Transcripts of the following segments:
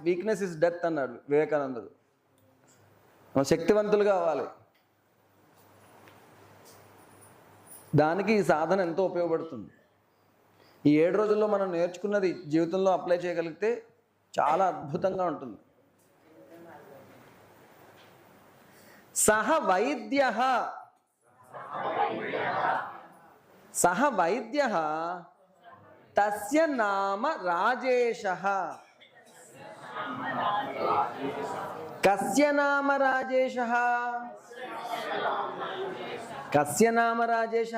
Weakness is death అన్నాడు వివేకానందుడు. మనం శక్తివంతులు కావాలి. దానికి ఈ సాధన ఎంతో ఉపయోగపడుతుంది. ఈ ఏడు రోజుల్లో మనం నేర్చుకున్నది జీవితంలో అప్లై చేయగలిగితే చాలా అద్భుతంగా ఉంటుంది. సహ వైద్య. సహ వైద్య తస్య నామ రాజేశ కస్య నామ రాజేశ కస్య నామ రాజేశ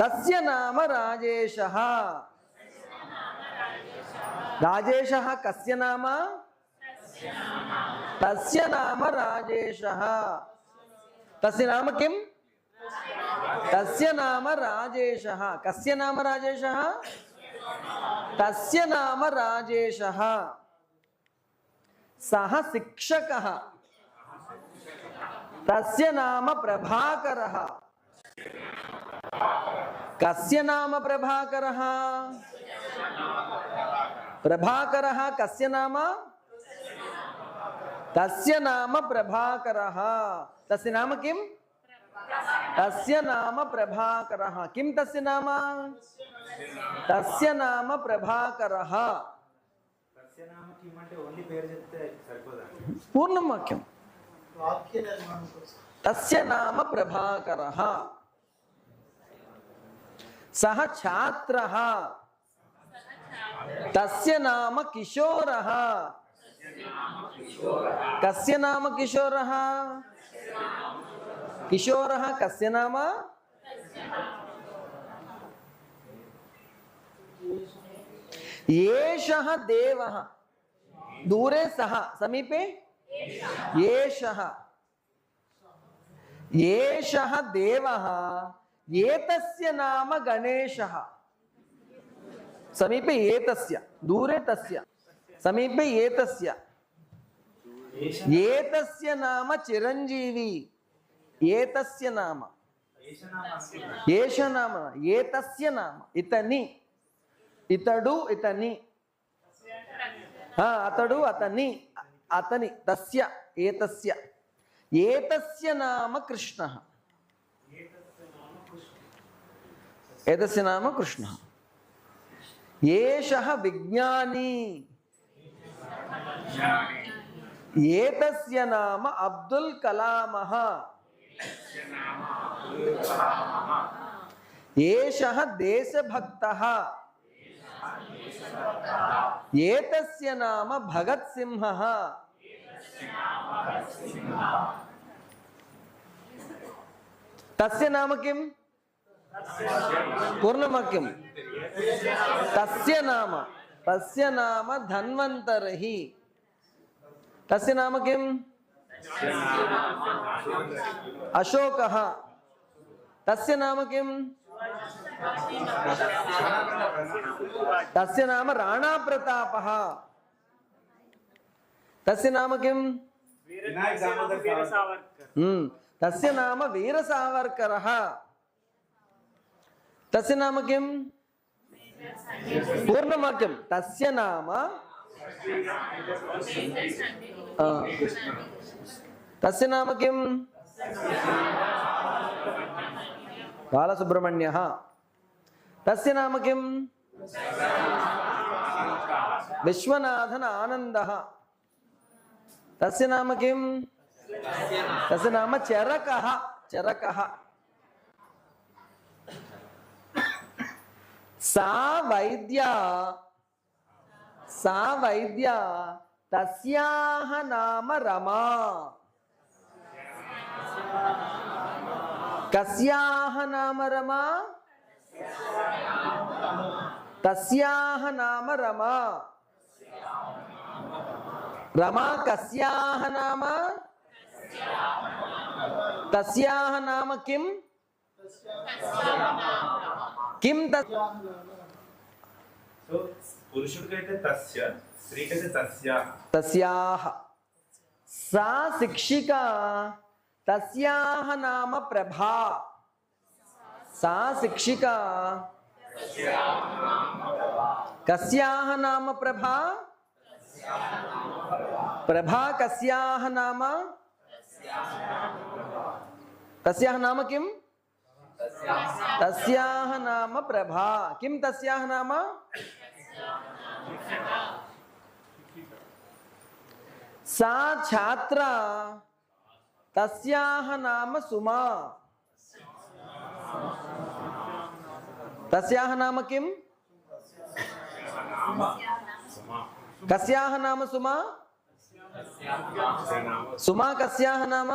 తస్య నామ రాజేశ రాజేశ కస్య నామ. తస్య నామ రాజేశ తస్య నామ కిం? తస్య నామ రాజేశ కస్య నామ రాజేశ तस्य नाम राजेशः। सः शिक्षकः। तस्य नाम प्रभाकरः। कस्य नाम प्रभाकरः? प्रभाकरः कस्य नाम? तस्य नाम प्रभाकरः। तस्य नाम किम्? तस्य नाम प्रभाकरः। किं तस्य नाम? तस्य नाम प्रभाकरः। पूर्णं वाक्यं तस्य नाम प्रभाकरः सः छात्रः तस्य नाम किशोरः कस्य नाम किशोरः किशोर कस्य नाम? एषः देवः। दूरे सः, समीपे? एषः एषः देवः, एतस्य नाम गणेशः। समीपे एतस्य, दूरे तस्य, समीपे एतस्य। एतस्य नाम चिरञ्जीवी ఏతస్య నామ. ఏషనామ ఏతస్య నామ. ఇతని. ఇతడు ఇతని. అతడు అతని. అతని తస్య ఏతస్య. ఏతస్య నామ కృష్ణ. ఏతస్య నామ కృష్ణ. ఏష విజ్ఞాని. ఏతస్య నామ అబ్దుల్ కలామహ ఏష దేశభక్తః ఏతస్య నామ భగత్ సింహః తస్య నామ కిం పూర్ణవాక్యం తస్య నామ తస్య నామ ధన్వంతరహి తస్య నామ కిం అశోక. తస్య నామ కిం? తస్య నామ రాణా ప్రతాపः తస్య నామ కిం? తస్య నామ వీర సావర్కర తస్య నామ కిం? పూర్ణవాక్యం తస్య నామ తస్య నామ కిం? బాలసుబ్రహ్మణ్య. తస్య నామ కిం? విశ్వనాథన్ ఆనంద. తస్య నామ కిం? తస్య నామ చరక. చరక. సా వైద్య. సా వైద్య. తస్యాహ నామ రమా. కస్యాహ నామ రమా. తస్యాహ నామ రమా. రమా కస్యాహ నామ. తస్యాహ నామ కిం? కిం పురుషుడికైతే తస్య స్త్రీకైతే తస్య తస్యాహ. సా శిక్షిక? तस्याह नाम प्रभा। सा शिक्षिका। कस्याह नाम प्रभा? प्रभा कस्याह नाम? तस्याह नाम किम? तस्याह नाम प्रभा। किम तस्याह नाम? सा छात्रा తస్యాహ నామ సుమా. తస్యాహ నామ కిం? కస్యాహ నామ సుమా? సుమా కస్యాహ నామ?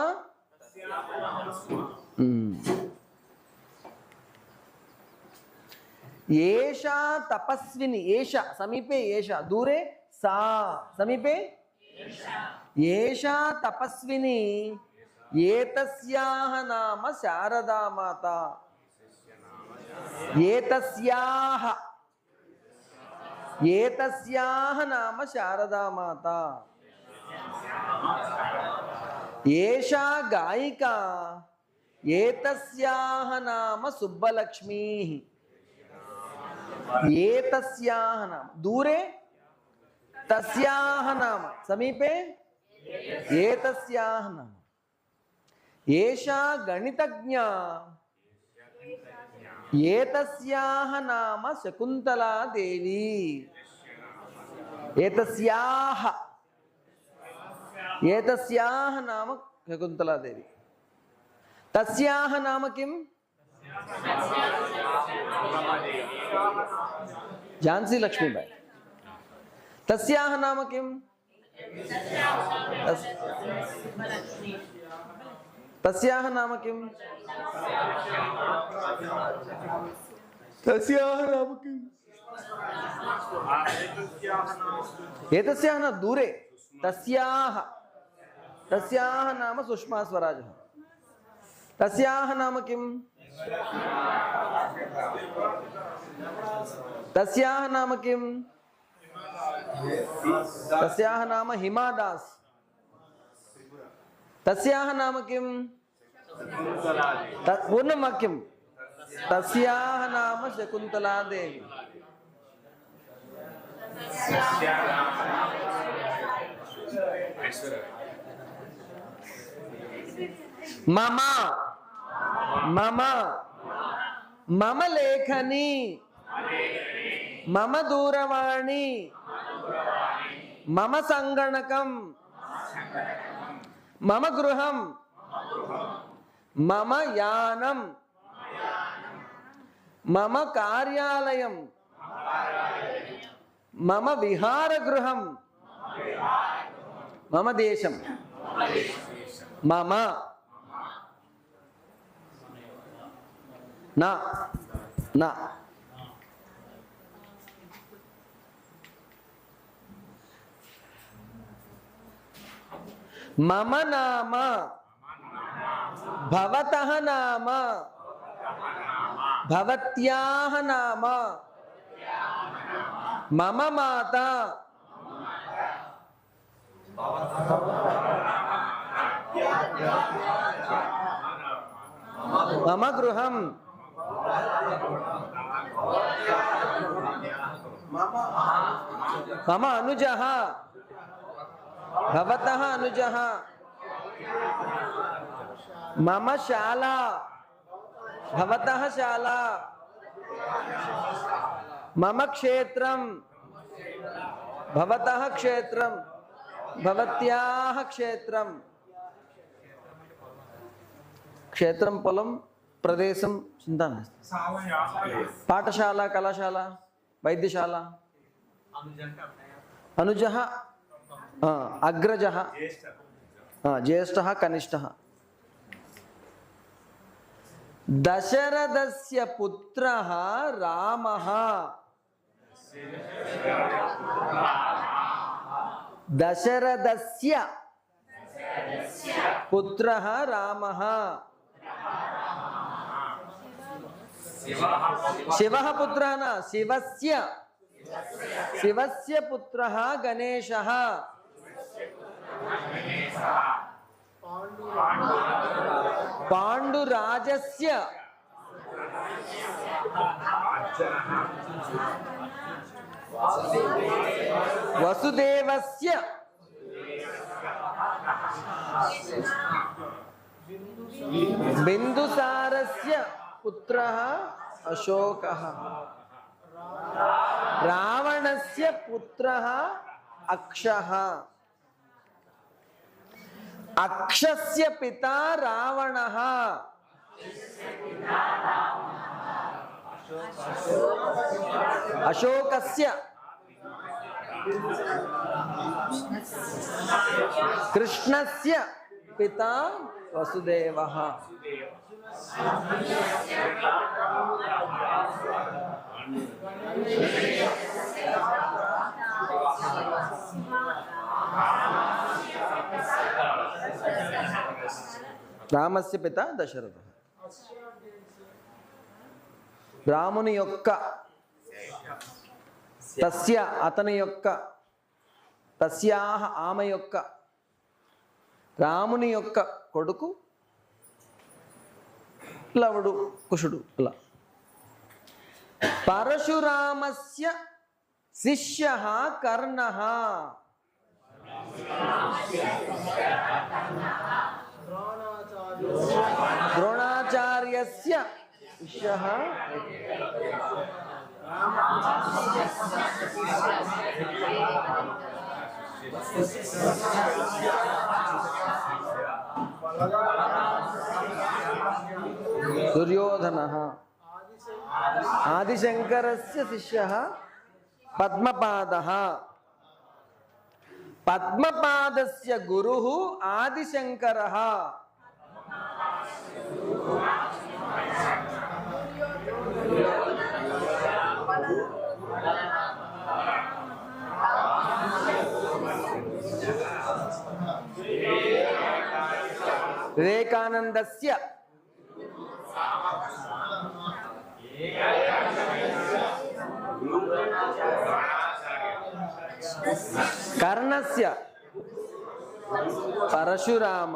ఏషా తపస్విని ఏష సమీపే ఏష దూరే సా సమీపే? ఏషా తపస్విని. ఏతస్యాహ నామ శారదామాత ఏతస్యాహ. ఏతస్యాహ నామ శారదామాత ఏషా గాయిక. ఏతస్యాహ నామ సుబ్బలక్ష్మీ. ఏతస్యాహ నామ. దూరే. తస్యాహ నామ. సమీపే. ఏతస్యాహ నామ. एषा गणितज्ञा। एतस्याः नाम शकुन्तला देवी। एतस्याः। एतस्याः नाम शकुन्तला देवी। तस्याः नाम किम्? झांसी लक्ष्मीबाई। तस्याः नाम किम्? तस्याः नाम तस्याः नाम किम्? एतस्याः न दूरे। तस्याः। तस्याः नाम सुषमा स्वराजः। तस्याः नाम किम्? तस्याः नाम किम्? तस्याः नाम हिमा తస్యాహ నామ కిం? పూర్ణవాక్యం తస్యాహ నామ శకుంతలాదేవి. మమ. మమ. మమ లేఖని. మమ దూరవాణి. మమ సంగణకం. మమ గృహం. మమ యానం. మమ కార్యాలయం. మమ విహారగృహం మమ దేశం. మమ. నా. నా. मम नाम। भवतः नाम। भवत्याः नाम। मम माता। मम गृहम्। मम अनुजः। భవతः అనుజ మమ శాలా భవతः శాలా మమ క్షేత్రం భవతः క్షేత్రం భవత్యాः క్షేత్రం క్షేత్రం పొలం ప్రదేశం చింతా నాస్తి పాఠశాల కళాశాల వైద్యశాల అనుజ अग्रज ज्येष्ठ कनिष्ठ दशरथस्य पुत्रः रामः दशरथस्य पुत्रः रामः शिवः पुत्रः न शिवस्य शिवस्य पुत्रः गणेशः पाण्डुराजस्य वसुदेवस्य। बिन्दुसारस्य पुत्रः अशोकः। रावणस्य पुत्रः अक्षः। अक्षस्य पिता रावण अशोक कृष्ण से पिता वसुदेव Ah! రామస్య పిత దశరథ. రాముని యొక్క తస్య అతని యొక్క తస్యాహ ఆమె యొక్క రాముని యొక్క కొడుకు లవుడు కుషుడు అలా. పరశురామస్య శిష్య కర్ణ. द्रोणाचार्यस्य दुर्योधन। आदिशंकर शिष्य पद्मपाद पद्मपादः। पद्मपादस्य गुरुः आदिशङ्करः। వివేకానందస్య. కర్ణస్య. పరశురామ.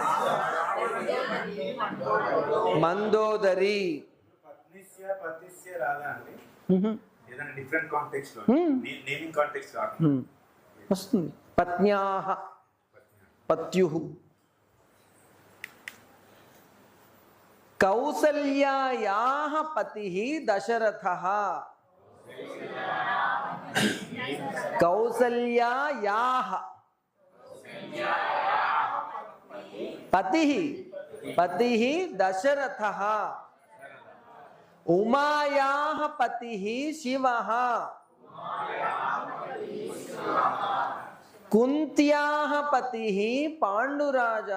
మ్మ్. వస్తుంది పత్న్యాహ పత్యుః కౌసల్యాయాः పతిः దశరథः కౌసల్యాయాः పతిः पति ही दशरथ। उमाया पति ही शिव। कुंतिया पति ही पांडुराज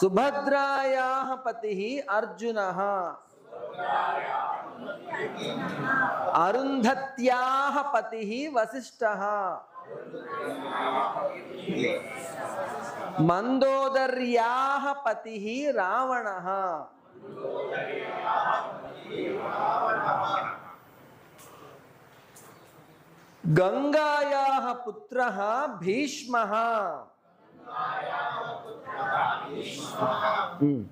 सुभद्राया पति ही अर्जुन। अरुंधत्या पति ही वशिष्ठ मंदोदरिया पति रावण। गंगाया पुत्र भीष्म। हम्म।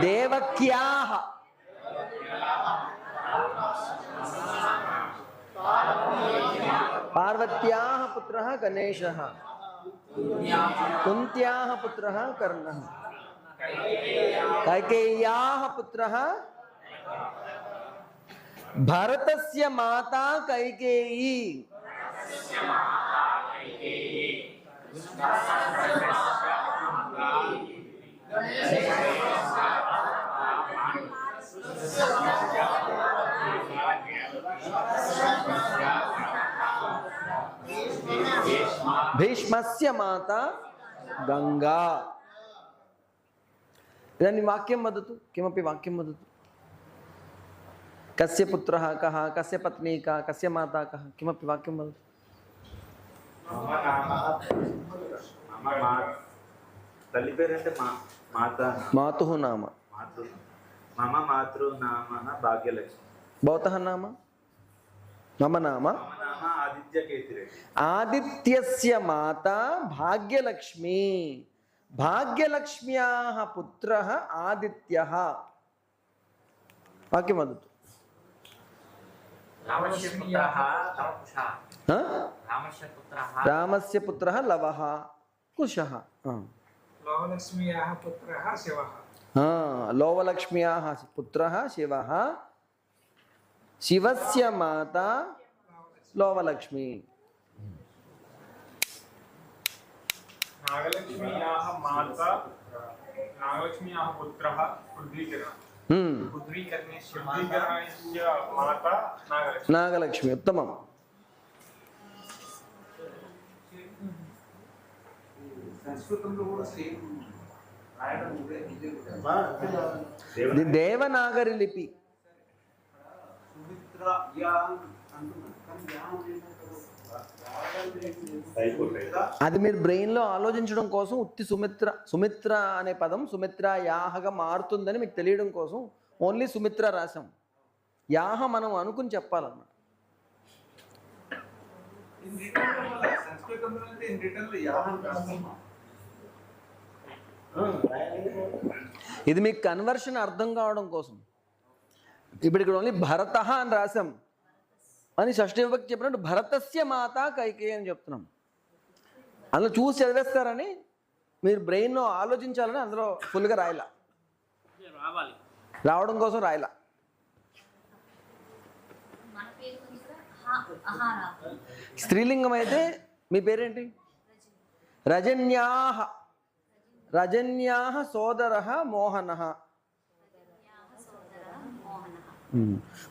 देवक्या पार्वत्या पुत्र गणेश कुंत्या पुत्र कर्ण कैकेय्या पुत्र भरतस्य माता कैकेयी Yeah. भीष्मस्य माता गंगा। इदानीं वाक्यं वदतु किमपि वाक्यं वदतु। कस्य पुत्रः कः कस्य पत्नी का कस्य माता कः किमपि वाक्यं वदतु। मातुः नाम। भवतः नाम? मम नाम? आदित्यस्य माता भाग्यलक्ष्मी। भाग्यलक्ष्म्याः पुत्रः आदित्यः। वाक्यं वदतु। रामस्य पुत्रः लवः कुशः। लोवलक्ष्म्याः पुत्रः शिवः। लोवलक्ष्म्याः पुत्रः शिवः। శివస్య మాత లోవలక్ష్మి నాగలక్ష్మి ఉత్తమం ఇది దేవనాగరి లిపి సుమిత్ర యా అంటున్నారు కానీ యా అనేది సుమిత్ర అది మీరు బ్రెయిన్లో ఆలోచించడం కోసం ఉత్తి సుమిత్ర సుమిత్ర అనే పదం సుమిత్ర యాహగా మారుతుందని మీకు తెలియడం కోసం ఓన్లీ సుమిత్ర రాసాం యాహ మనం అనుకుని చెప్పాలన్నమాట. ఇది మీకు కన్వర్షన్ అర్థం కావడం కోసం. ఇప్పుడు ఇక్కడ ఓన్లీ భరత అని రాసాం అని షష్ఠి విభక్తి చెప్పినట్టు భరతస్య మాత కైకేయి అని చెప్తున్నాం. అందులో చూసి చదివేస్తారని మీరు బ్రెయిన్లో ఆలోచించాలని అందులో ఫుల్గా రాయలా. రావాలి. రావడం కోసం రాయలా. స్త్రీలింగం అయితే మీ పేరేంటి? రజన్యాహ. రజన్యాహ సోదర మోహన.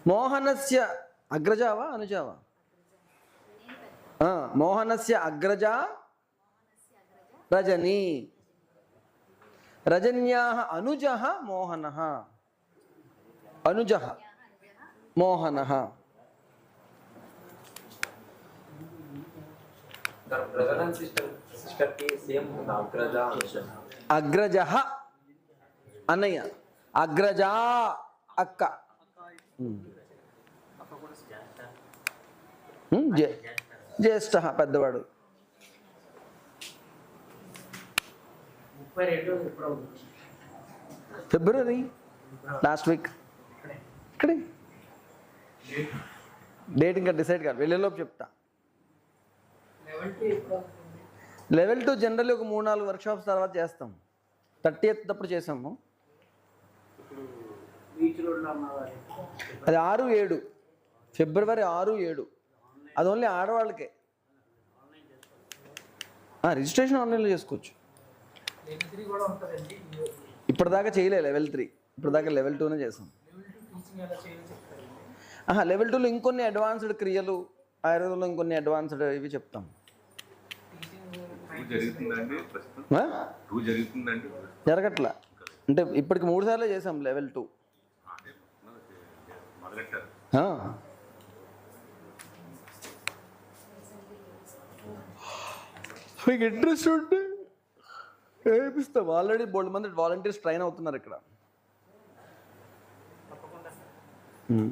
మోహనస్య అగ్రజావా అనుజావా ఆ, మోహనస్య అగ్రజా రజనీ రజన్యాహ అనుజ మోహన అనుజ మోహన బ్రదర్ అండ్ సిస్టర్ సిస్టర్ కి సేమ్ అగ్రజ అగ్రజ అన్నయ్య అగ్రజా అక్క ఉమ్, జ్యే- జ్యేష్ఠ పెద్దవాడు. February last week. ఇక్కడే. డేట్ ఇంకా డిసైడ్ కాదు. వెళ్ళేలోపు చెప్తా. లెవెల్ టూ లెవెల్ జనరల్లీ ఒక మూడు నాలుగు వర్క్షాప్స్ తర్వాత చేస్తాం. థర్టీ ఎయిత్ అప్పుడు చేసాము బీచ్ రోడ్లో ఉన్నవారు అది ఆరు ఏడు. ఫిబ్రవరి ఆరు ఏడు. అది ఓన్లీ ఆడవాళ్ళకే. రిజిస్ట్రేషన్ ఆన్లైన్లో చేసుకోవచ్చు. లెవెల్ త్రీ కూడా ఉంటుందండి. ఇప్పటిదాకా చేయలే లెవెల్ త్రీ. ఇప్పటిదాకా లెవెల్ టూనే చేసాం. ఆహా లెవెల్ టూలో ఇంకొన్ని అడ్వాన్స్డ్ క్రియలు ఆయుర్వేదంలో ఇంకొన్ని అడ్వాన్స్డ్ ఇవి చెప్తాం. టీచింగ్ టూ జరుగుతుందండి ప్రస్తుతం. ఆ? టూ జరుగుతుందండి. జరగట్లా. అంటే ఇప్పటికి మూడు సార్లు చేసాం లెవెల్ టూ. మీకు ఇంట్రెస్ట్ ఉంటే వేపిస్తాం ఆల్రెడీ బోల్డ్ మంది వాలంటీర్స్ ట్రైన్ అవుతున్నారు ఇక్కడ. ఉమ్.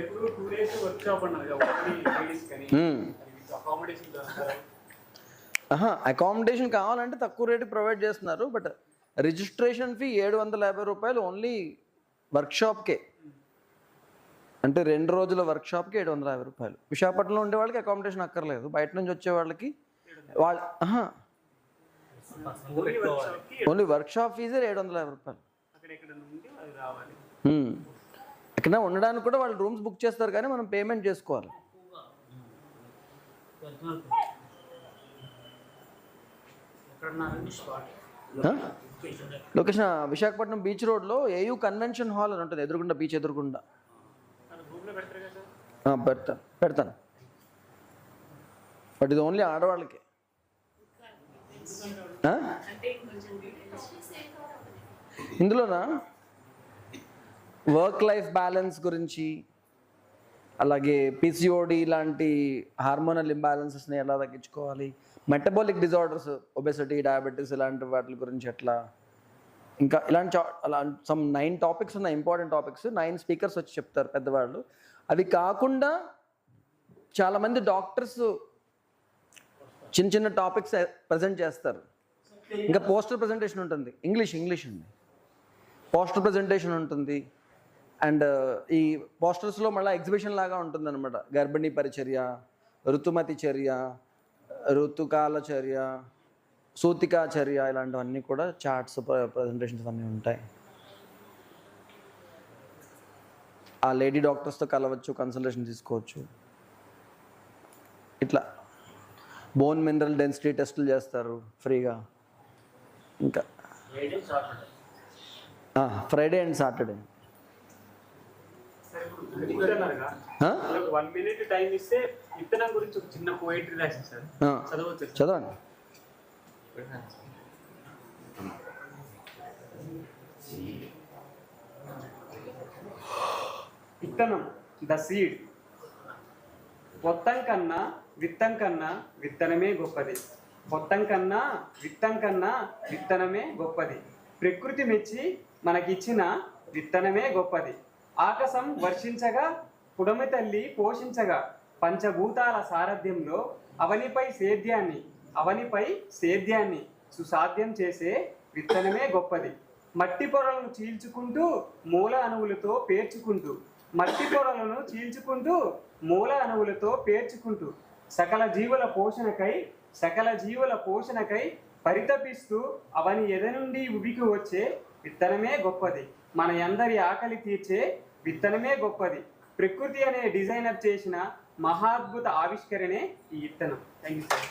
ఇప్పుడు టూ డేస్ వర్క్ షాప్ అన్నారు కదా ఓన్లీ లేడీస్ కానీ. ఉమ్. అకామిడేషన్ అకామిడేషన్ కావాలంటే తక్కువ రేటు ప్రొవైడ్ చేస్తున్నారు బట్ రిజిస్ట్రేషన్ ఫీ ఏడు వందల యాభై రూపాయలు ఓన్లీ వర్క్షాప్కే. అంటే రెండు రోజుల వర్క్షాప్కి ఏడు వందల యాభై రూపాయలు. విశాఖపట్నంలో ఉండే వాళ్ళకి అకామిడేషన్ అక్కర్లేదు. బయట నుంచి వచ్చే వాళ్ళకి వాళ్ళ ఓన్లీ వర్క్షాప్ ఫీజే ఏడు వందల యాభై రూపాయలు. ఎక్కడ ఉండడానికి కూడా వాళ్ళు రూమ్స్ బుక్ చేస్తారు కానీ మనం పేమెంట్ చేసుకోవాలి. ఆ? లొకేషన్ విశాఖపట్నం బీచ్ రోడ్లో ఏయూ కన్వెన్షన్ హాల్ అని ఉంటుంది ఎదురుకుండా బీచ్ ఎదురుగుండా. పెడతాను పెడతాను. బట్ ఇది ఓన్లీ ఆడవాళ్ళకి. ఇందులోనా? వర్క్ లైఫ్ బ్యాలెన్స్ గురించి అలాగే పిసిఓడి లాంటి హార్మోనల్ ఇంబ్యాలెన్సెస్ని ఎలా తగ్గించుకోవాలి మెటబాలిక్ డిజార్డర్స్ ఒబెసిటీ డయాబెటీస్ ఇలాంటి వాటి గురించి ఎట్లా? ఇంకా ఇలాంటి చా- అలా సమ్ నైన్ టాపిక్స్ ఉన్నాయి ఇంపార్టెంట్ టాపిక్స్ నైన్ స్పీకర్స్ వచ్చి చెప్తారు పెద్దవాళ్ళు. అవి కాకుండా చాలామంది డాక్టర్స్ చిన్న చిన్న టాపిక్స్ ప్రజెంట్ చేస్తారు. ఇంకా పోస్టర్ ప్రజెంటేషన్ ఉంటుంది. ఇంగ్లీష్ ఇంగ్లీష్ అండి. పోస్టర్ ప్రజెంటేషన్ ఉంటుంది. అండ్ ఈ పోస్టర్స్లో మళ్ళీ ఎగ్జిబిషన్ లాగా ఉంటుంది అనమాట గర్భిణీ పరిచర్య ఋతుమతి చర్య ఋతుకాల చర్య సూతికా చర్య ఇలాంటివన్నీ కూడా చార్ట్స్ ప్రజెంటేషన్స్ అన్నీ ఉంటాయి. ఆ లేడీ డాక్టర్స్తో కలవచ్చు కన్సల్టేషన్ తీసుకోవచ్చు. ఇట్లా బోన్ మినరల్ డెన్సిటీ టెస్టులు చేస్తారు ఫ్రీగా. ఇంకా ఫ్రైడే అండ్ సాటర్డే చెప్తున్నారుగా వన్ మినిట్ టైం ఇస్తే విత్తనం గురించి ఒక చిన్న పోయిటరీ రాసింది సార్ చదవచ్చు సార్. చదవండి. విత్తనం ద సీడ్. పొత్తం కన్నా విత్తం కన్నా విత్తనమే గొప్పది. పొత్తం కన్నా విత్తం కన్నా విత్తనమే గొప్పది. ప్రకృతి మెచ్చి మనకిచ్చిన విత్తనమే గొప్పది. ఆకాశం వర్షించగా పుడమి తల్లి పోషించగా పంచభూతాల సారథ్యంలో అవనిపై సేద్యాన్ని అవనిపై సేద్యాన్ని సుసాధ్యం చేసే విత్తనమే గొప్పది. మట్టి పొరలను చీల్చుకుంటూ మూల అణువులతో పేర్చుకుంటూ మట్టి పొరలను చీల్చుకుంటూ మూల అణువులతో పేర్చుకుంటూ సకల జీవుల పోషణకై సకల జీవుల పోషణకై పరితపిస్తూ అవని ఎద నుండి ఉబికి వచ్చే విత్తనమే గొప్పది. మన అందరి ఆకలి తీర్చే విత్తనమే గొప్పది. ప్రకృతి అనే డిజైనర్ చేసిన మహాద్భుత ఆవిష్కరణే ఈ విత్తనం. థ్యాంక్ యూ సార్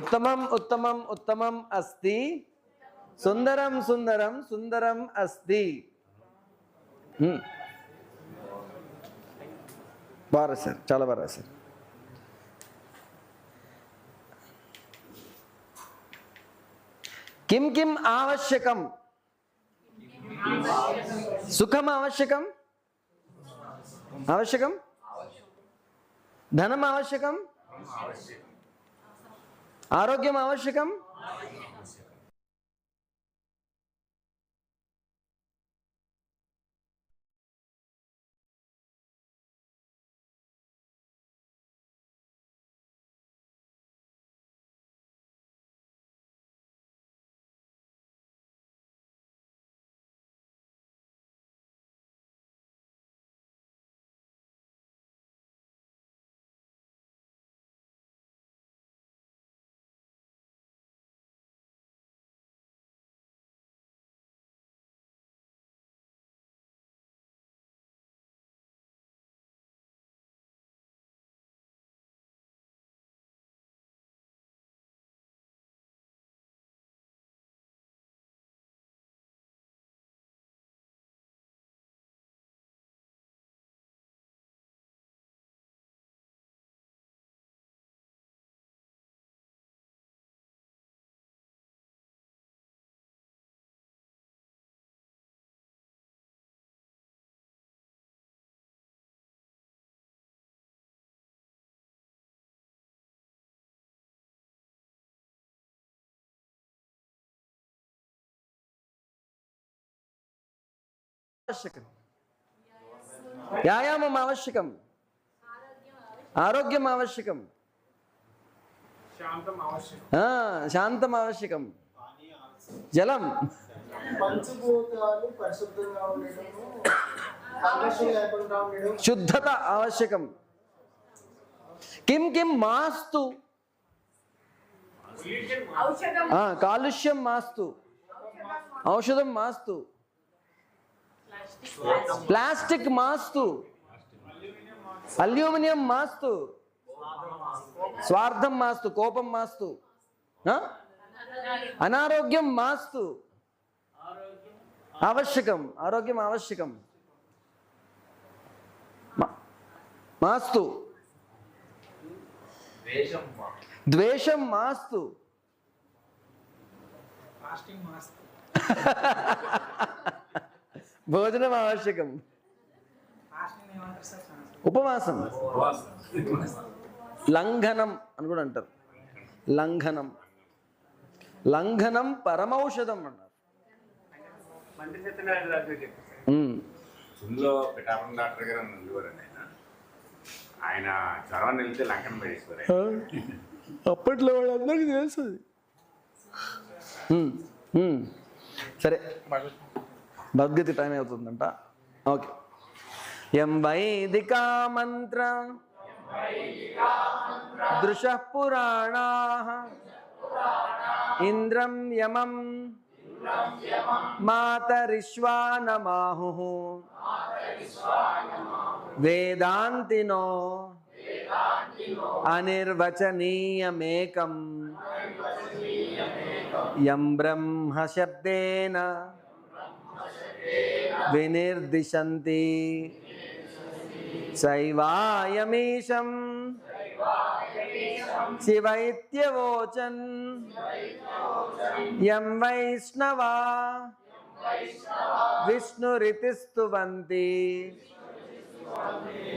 ఉత్తమం ఉత్తమం ఉత్తమం అస్తి. సుందరం సుందరం సుందరం అస్తి. బాగా రాశారు చాలా బాగా రాశారు కిం కిం ఆవశ్యకం? సుఖం ఆవశ్యకం? ఆవశ్యకం? ధనం ఆవశ్యకం? ఆరోగ్యం ఆవశ్యకం? ఆవశ్యకం వ్యాయామం ఆవశ్యకం. ఆరోగ్యం ఆవశ్యకం. శాంతం ఆవశ్యకం. జలం. శుద్ధత ఆవశ్యకం. కిం కిం మాస్తు. కాలుష్యం మాస్తు. ఔషధం మాస్తు. ప్లాస్టిక్ మాస్తు. అల్యూమినియం మాస్తు. స్వార్థం మాస్తు కోపం మాస్తు? అనారోగ్యం మాస్తు. ఆవశ్యకం ఆరోగ్యం ఆవశ్యకం. మాస్తు. ద్వేషం మాస్తు. భోజనం ఆవశ్యకం ఉపవాసం. లంఘనం అని కూడా అంటారు. లంఘనం. లంఘనం పరమౌషధం అన్నారు ఆయన. జ్వరం వెళ్తే లంకన పడేసేవారు. అప్పట్లో వాళ్ళందరికీ తెలుసు. సరే. భగవద్గీత టైం అవుతుందంట. ఓకే. ఎం వైదికా మంత్ర. దృశ పురాణా. ఇంద్రం యమం. మాతరిష్వానమాహు. వేదాంతినో. అనిర్వచనీయమేకం. యం బ్రహ్మ శబ్దేన विनिर्दिशन्ति। शैवायमीशं शिव इत्यवोचन् यं वैष्णवा। विष्णुरिति स्तुवन्ति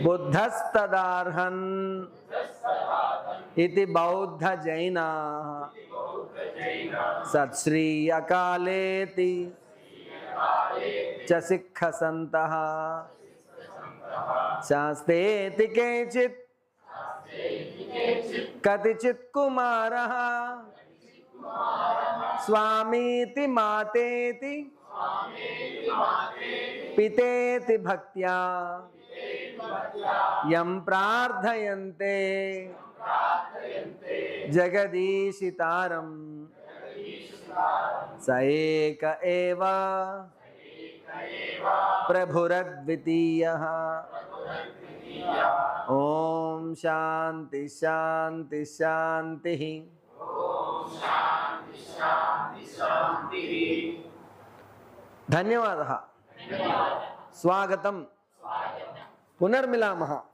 बुद्धस्तदार्हन्। इति बौद्धजैनाः। सत् श्री अकालेति च सिखसन्तः शास्तेति केचित् कतिचित् कुमारः। स्वामीति मातेति पितेति भक्त्या। यं स प्रभुरद्वितीय। ओम शांति शांति शांति धन्यवाद। स्वागत पुनर्मिला